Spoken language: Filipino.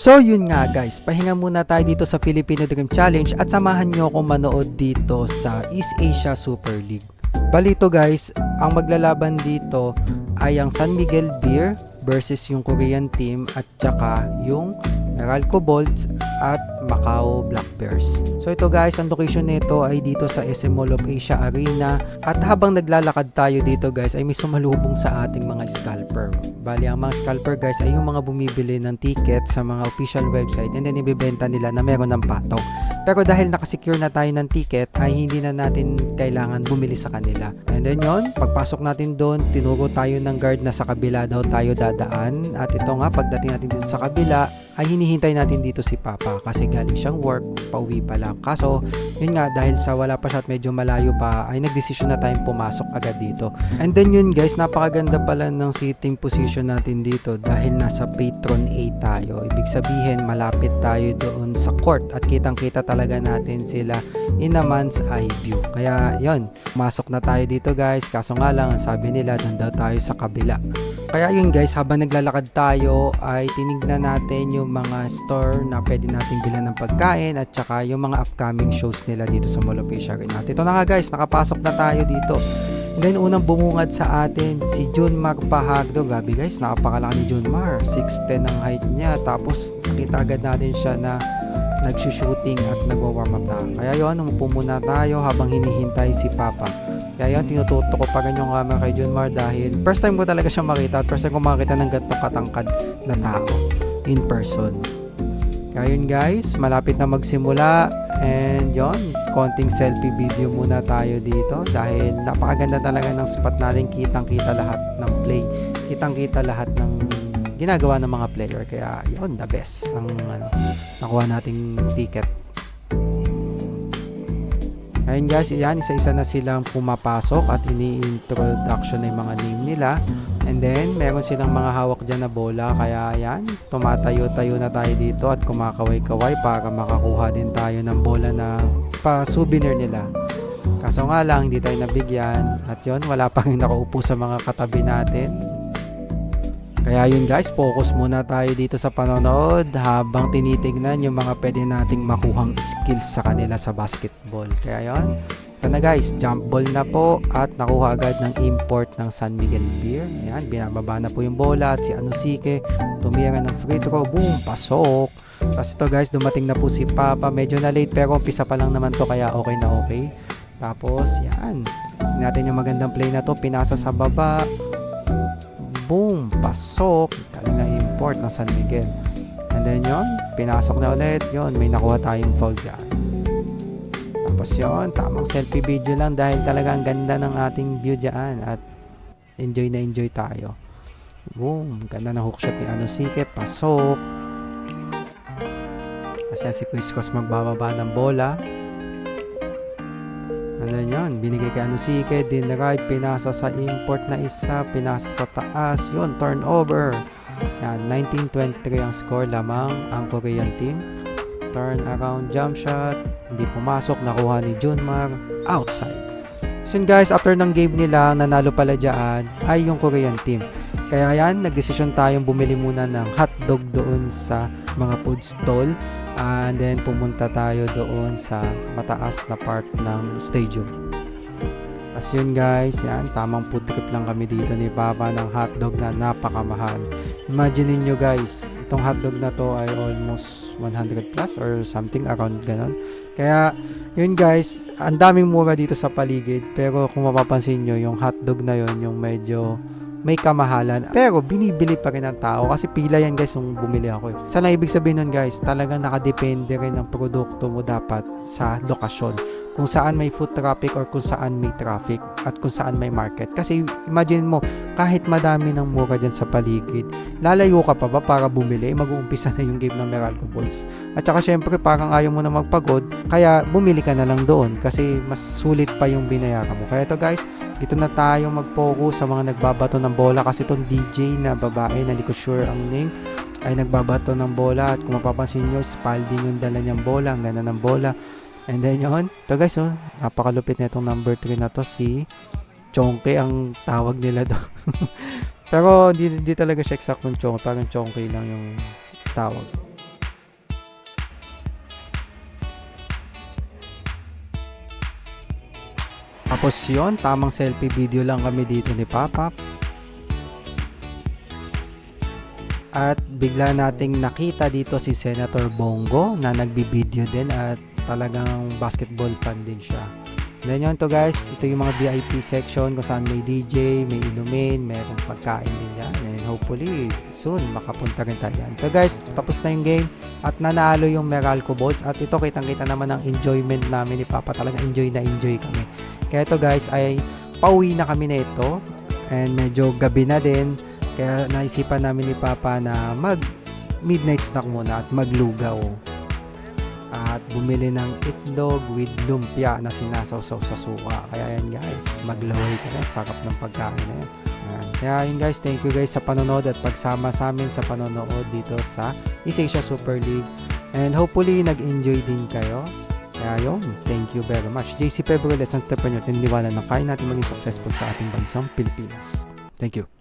So yun nga guys, pahinga muna tayo dito sa Filipino Dream Challenge at samahan nyo akong manood dito sa East Asia Super League. Balito guys, ang maglalaban dito ay ang San Miguel Beer versus yung Korean team at saka yung Meralco Bolts at Macau Black Bears. So ito guys, ang location nito ay dito sa SM Mall of Asia Arena at habang naglalakad tayo dito guys ay may sumalubong sa ating mga scalper. Bali ang mga scalper guys ay yung mga bumibili ng ticket sa mga official website and then ibebenta nila na meron ng patong. Pero dahil nakasecure na tayo ng ticket ay hindi na natin kailangan bumili sa kanila. And then yon, pagpasok natin doon, tinuro tayo ng guard na sa kabila daw tayo dadaan. At ito nga, pagdating natin dito sa kabila, ay hinihintay natin dito si Papa kasi galing siyang work, pauwi pa lang. Kaso, yun nga, dahil sa wala pa siya at medyo malayo pa, ay nagdesisyon na tayong pumasok agad dito. And then yun guys, napakaganda pala ng sitting position natin dito dahil nasa patron A tayo. Ibig sabihin, malapit tayo doon sa court at kitang-kita talaga natin sila in a man's eye view. Kaya yun, pumasok na tayo dito guys. Kaso nga lang, sabi nila, doon tayo sa kabila. Kaya yun guys, habang naglalakad tayo ay tinignan natin yung mga store na pwede natin bilan ng pagkain at saka yung mga upcoming shows nila dito sa Arena. At ito na nga guys, nakapasok na tayo dito. And then unang bumungad sa atin si Junmar Pahagdo. Gabi guys, napakalaki ni Junmar. 6'10 ang height niya. Tapos nakita agad natin siya na nagsushooting at nagwa-warm up na. Kaya yun, umupo muna tayo habang hinihintay si Papa. Kaya yun, tinututo ko pa rin yung camera kay Junmar dahil first time ko talaga siya makita at first time ko makita ng ganitong katangkad na tao in person. Kaya yun guys, malapit na magsimula and yon konting selfie video muna tayo dito dahil napakaganda talaga ng spot natin kitang kita lahat ng play kitang kita lahat ng ginagawa ng mga player kaya yon the best ang ano, nakuha nating ticket Ayun guys, yan, isa-isa na silang pumapasok at ini-introduction na yung mga name nila. And then, meron silang mga hawak dyan na bola. Kaya yan, tumatayo-tayo na tayo dito at kumakaway-kaway para makakuha din tayo ng bola na pa-souvenir nila. Kaso nga lang, hindi tayo nabigyan. At yon wala pa rin nakaupo sa mga katabi natin. Kaya yun guys, focus muna tayo dito sa panonood habang tinitignan yung mga pwede nating makuhang skills sa kanila sa basketball. Kaya yun, ito na guys, jump ball na po at nakuha agad ng import ng San Miguel Beer. Ayan, binababa na po yung bola at si Anusike tumira ng free throw. Boom, pasok. Tapos ito guys, dumating na po si Papa. Medyo na late pero umpisa pa lang naman to kaya okay na okay. Tapos, yan. Natin yung magandang play na to. Pinasa sa baba boom, pasok, galing na import ng San Miguel. And then yon, pinasok na ulit, yon, may nakuha tayong foul dyan. Tapos yon, tamang selfie video lang dahil talaga ang ganda ng ating view dyan at enjoy na enjoy tayo. Boom, ganda ng hookshot ni Anosike, pasok. Kasi si Chris Cos magbababa ng bola. Ano yun, binigay kay Anusike, dinrive, pinasa sa import na isa, pinasa sa taas, yun, turnover. Yan, 1923 ang score lamang ang Korean team. Turn around jump shot, hindi pumasok, nakuha ni Junmar, outside. So guys, after ng game nila, nanalo pala dyan, ay yung Korean team. Kaya yan, nagdesisyon tayong bumili muna ng hotdog doon sa mga food stall and then pumunta tayo doon sa mataas na part ng stadium. As yun guys, yan, tamang food trip lang kami dito ni Papa ng hotdog na napakamahal. Imagine niyo guys, itong hotdog na to ay almost 100 plus or something around ganon. Kaya, yun guys, ang daming mura dito sa paligid. Pero kung mapapansin nyo, yung hotdog na yun, yung medyo may kamahalan. Pero binibili pa rin ng tao kasi pila yan guys nung bumili ako. Eh. Saan ang ibig sabihin nun guys? Talagang nakadepende rin ng produkto mo dapat sa lokasyon. Kung saan may food traffic or kung saan may traffic at kung saan may market. Kasi imagine mo, kahit madami ng mura dyan sa paligid, lalayo ka pa ba para bumili? Mag-uumpisa na yung game ng Meralco Balls. At saka syempre parang ayaw mo na magpagod, kaya bumili ka na lang doon kasi mas sulit pa yung binayaran mo. Kaya ito guys, dito na tayo mag-focus sa mga nagbabato ng ng bola kasi itong DJ na babae na hindi ko sure ang name ay nagbabato ng bola. At kung mapapansin nyo Spalding yung dala niyang bola ang ganda ng bola. And then yun to guys oh, napakalupit na itong number 3 na to si Chonke ang tawag nila do pero di, di talaga siya exact ng Chonke parang Chonke lang yung tawag. Tapos yun, tamang selfie video lang kami dito ni Papa. At bigla nating nakita dito si Senator Bongo na nagbibideo din at talagang basketball fan din siya. Then yun to guys, ito yung mga VIP section kung saan may DJ, may inumin, mayroong pagkain din yan. And hopefully, soon makapunta rin tayo yan. So guys, tapos na yung game at nanalo yung Meralco Bolts at ito kitang kita naman ang enjoyment namin ni Papa. Talaga enjoy na enjoy kami. Kaya ito guys ay pauwi na kami na ito and medyo gabi na din. Kaya naisipan namin ni Papa na mag midnight snack muna at maglugaw at bumili ng itlog with lumpia na sinasawsaw sa suka. Kaya yan guys, maglaway ka na. Sakap ng pagkain na yan. Kaya yun guys, thank you guys sa panonood at pagsama sa amin sa panonood dito sa East Asia Super League. And hopefully, nag-enjoy din kayo. Kaya yun, thank you very much. JC Pebble, let's entrepreneur, tiniliwanan ng kaya natin maging successful sa ating bansang Pilipinas. Thank you.